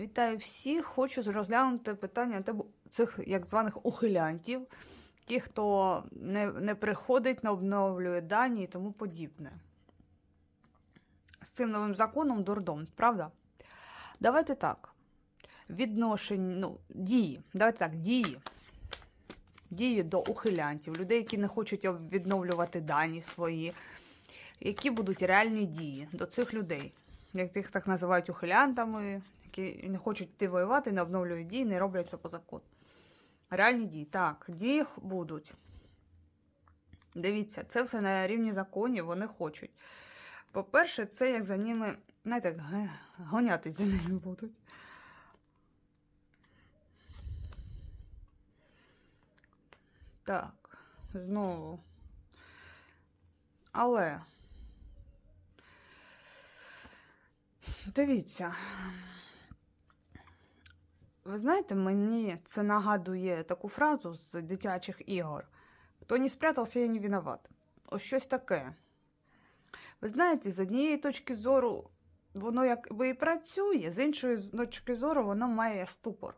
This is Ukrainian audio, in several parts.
Вітаю всіх! Хочу розглянути питання цих як званих ухилянтів, ті, хто не, не приходить, не обновлює дані і тому подібне. З цим новим законом дурдом, правда? Давайте так. Відношення, ну, дії. Давайте так, дії. Дії до ухилянтів, людей, які не хочуть відновлювати дані свої. Які будуть реальні дії до цих людей, як їх так називають ухилянтами, які не хочуть йти воювати, не обновлюють дії, не роблять це по закону. Реальні дії. Так, дії будуть. Дивіться, це все на рівні законів, вони хочуть. По-перше, це як за ними, знаєте, гонятись за ними будуть. Так, знову. Але. Дивіться. Ви знаєте, мені це нагадує таку фразу з дитячих ігор. Хто не спрятався, я не виноват. Ось щось таке. Ви знаєте, з однієї точки зору, воно якби і працює, з іншої точки зору, воно має ступор.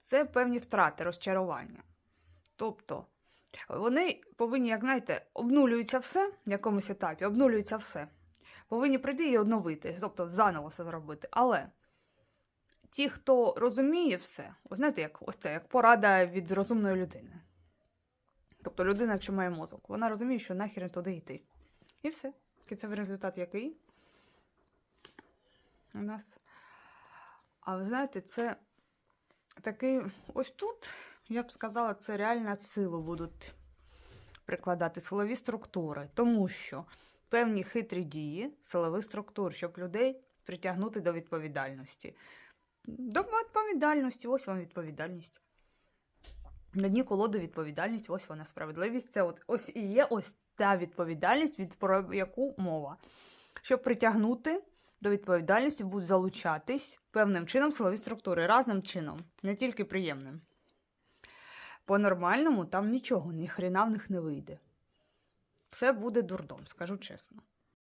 Це певні втрати, розчарування. Тобто, вони повинні, як знаєте, обнулюється все в якомусь етапі, обнулюється все. Повинні прийти і обновити, тобто заново все зробити. Але ті, хто розуміє все, ви знаєте, як ось це, як порада від розумної людини. Тобто людина, якщо має мозок, вона розуміє, що нахер туди йти. І все. Кінцевий результат який? У нас. А ви знаєте, це такий. Ось тут, я б сказала, це реально силу будуть прикладати силові структури, тому що певні хитрі дії силових структур, щоб людей притягнути до відповідальності. До відповідальності, ось вам відповідальність. На дні колоди відповідальність, ось вона справедливість. Це от, ось і є ось та відповідальність, від про яку мова. Щоб притягнути до відповідальності, будуть залучатись певним чином силові структури, разним чином, не тільки приємним. По-нормальному там нічого, ні хрена в них не вийде. Це буде дурдом, скажу чесно.